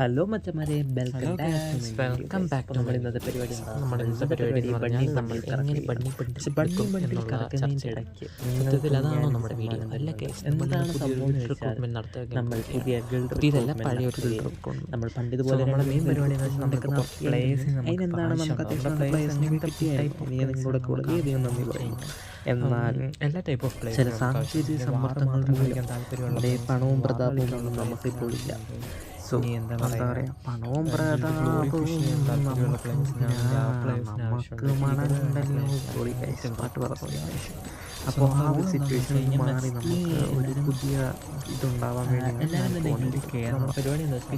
Hello മച്ചന്മാരെ. Welcome back to നമ്മൾ ഇന്നത്തെ പരിപാടി നമ്മൾ ഇന്നത്തെ പരിപാടി എന്ന് പറഞ്ഞാൽ നമ്മൾ എങ്ങനെ ബണ്ണി പക്ഷെ ബണ്ണി ബണ്ടിൽ ബണ്ടിൽ കറക്കുന്നതിന്റെ ഇടയ്ക്ക്. സത്യത്തിൽ അതാണോ നമ്മുടെ വീഡിയോ. നല്ല അല്ല കേസ് എന്താണ് സംഭവം റിക്രൂട്ട്മെന്റ് നടത്തുക നമ്മൾ പുതിയ പുതിയതല്ല പഴയ ഒരു നമ്മൾ പണ്ട് ഇതുപോലെ നമ്മുടെ മെയിൻ പരിപാടി നടക്കുന്ന പ്ലേസ് അതിനെന്താണ് നമുക്ക്. അത്യാവശ്യം പ്ലേസിനെ നിങ്ങളോട് വളരെയധികം നന്ദി പറയുന്നു എന്നാൽ എല്ലാ ടൈപ്പ് ഓഫ് ചില സാങ്കേതിക സമ്മർദ്ദങ്ങൾ മൂലം പണവും പ്രതാപവും ഒന്നും നമുക്കിപ്പോൾ ഇല്ല എന്താ പറയാ? പണവും പ്രതാപവും നമുക്ക് guys, പാട്ട് പറഞ്ഞു അപ്പോൾ ആ ഒരു സിറ്റുവേഷൻ മാറി നമുക്ക് ഒരു പുതിയ ഇതുണ്ടാവാൻ വേണ്ടി പരിപാടി നമുക്ക്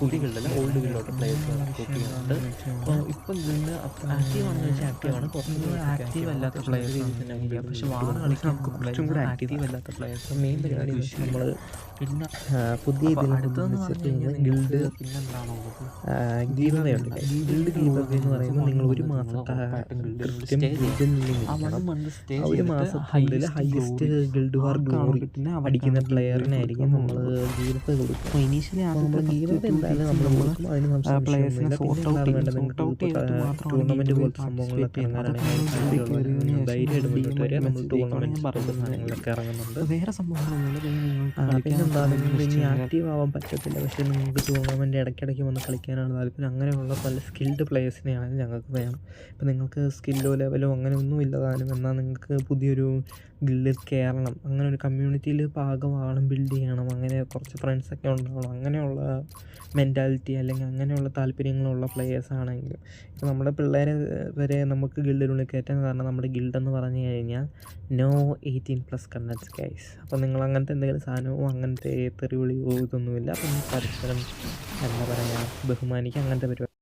കുട്ടികളിലല്ല ഓൾഡ് ഗില്ലോട്ട് പ്ലേയേഴ്സ് കുട്ടികളുണ്ട് അപ്പോൾ ഇപ്പം ഗില്ല് ആക്റ്റീവ് ആണെന്ന് വെച്ചാൽ ആക്റ്റീവ് ആണ്. കുറച്ചും ആക്റ്റീവ് അല്ലാത്ത പ്ലേയേഴ്സ് പക്ഷെ വാർ കളിക്കാൻ നമുക്ക് കുറച്ചും കൂടെ ആക്റ്റീവ് അല്ലാത്ത പ്ലേയേഴ്സ് മെയിൻ പരിപാടി നമ്മൾ പിന്നെ പുതിയ പറഞ്ഞു ഗിൽഡ് ഗിൽഡ് എന്ന് പറയുമ്പോൾ നിങ്ങൾ ഒരു മാസം കൃത്യം ഗിൽഡിൽ ഒരു മാസത്തിനുള്ളിൽ ഹയസ്റ്റ് ഗിൽഡ് വാർ ഗ്ലോറി അടിക്കുന്ന പ്ലെയറിനായിരിക്കും നമ്മൾ ഗീവപ്പ് കൊടുക്കും. അപ്പോൾ ഇനീഷ്യലി നമ്മൾ ഗീവപ്പ് എന്തായാലും നമ്മൾ കൊടുക്കും. അതിന് ടൂർണമെന്റ് ഗെയിമിൽ പോലത്തെ സംഭവങ്ങളൊക്കെ ഇറങ്ങാനാണെങ്കിൽ ധൈര്യമായിട്ട് മുന്നോട്ട് വരിക നമ്മൾ ടൂർണമെന്റ് പറയുന്നത് സാധനങ്ങളൊക്കെ ഇറങ്ങുന്നുണ്ട്. വേറെ സംഭവങ്ങളൊന്നും ഇനി ആക്റ്റീവ് ആവാൻ പറ്റത്തില്ല. പക്ഷേ നിങ്ങൾക്ക് ടൂർണമെന്റ് ഇടയ്ക്കിടയ്ക്ക് വന്ന് കളിക്കാനാണ് താല്പര്യം. അങ്ങനെയുള്ള പല സ്കിൽഡ് പ്ലെയേഴ്സിനെയാണ് ഞങ്ങൾക്ക് വേണം. ഇപ്പം നിങ്ങൾക്ക് സ്കില്ലോ ലെവലോ അങ്ങനെ ഒന്നും ഇല്ലതാനും എന്നാൽ നിങ്ങൾക്ക് പുതിയൊരു ഗിൽഡിൽ കയറണം അങ്ങനെ ഒരു കമ്മ്യൂണിറ്റിയിൽ ഭാഗമാകണം ബിൽഡ് ചെയ്യണം. അങ്ങനെ കുറച്ച് ഫ്രണ്ട്സൊക്കെ ഉണ്ടാവണം. അങ്ങനെയുള്ള മെന്റാലിറ്റി അല്ലെങ്കിൽ അങ്ങനെയുള്ള താല്പര്യങ്ങളുള്ള പ്ലെയേഴ്സ് ആണെങ്കിൽ ഇപ്പോൾ നമ്മുടെ പിള്ളേരെ വരെ നമുക്ക് ഗിൽഡിനുള്ളിൽ കയറ്റാൻ കാരണം നമ്മുടെ ഗിൽഡെന്ന് പറഞ്ഞു കഴിഞ്ഞാൽ no eighteen plus content guys അപ്പോൾ നിങ്ങൾ അങ്ങനത്തെ എന്തെങ്കിലും സാധനവും അങ്ങനത്തെ തെറിവിളിയോ ഇതൊന്നുമില്ല. അപ്പം പരസ്പരം എന്താ പറയുക ബഹുമാനിക്കുക അങ്ങനത്തെ പരിപാടി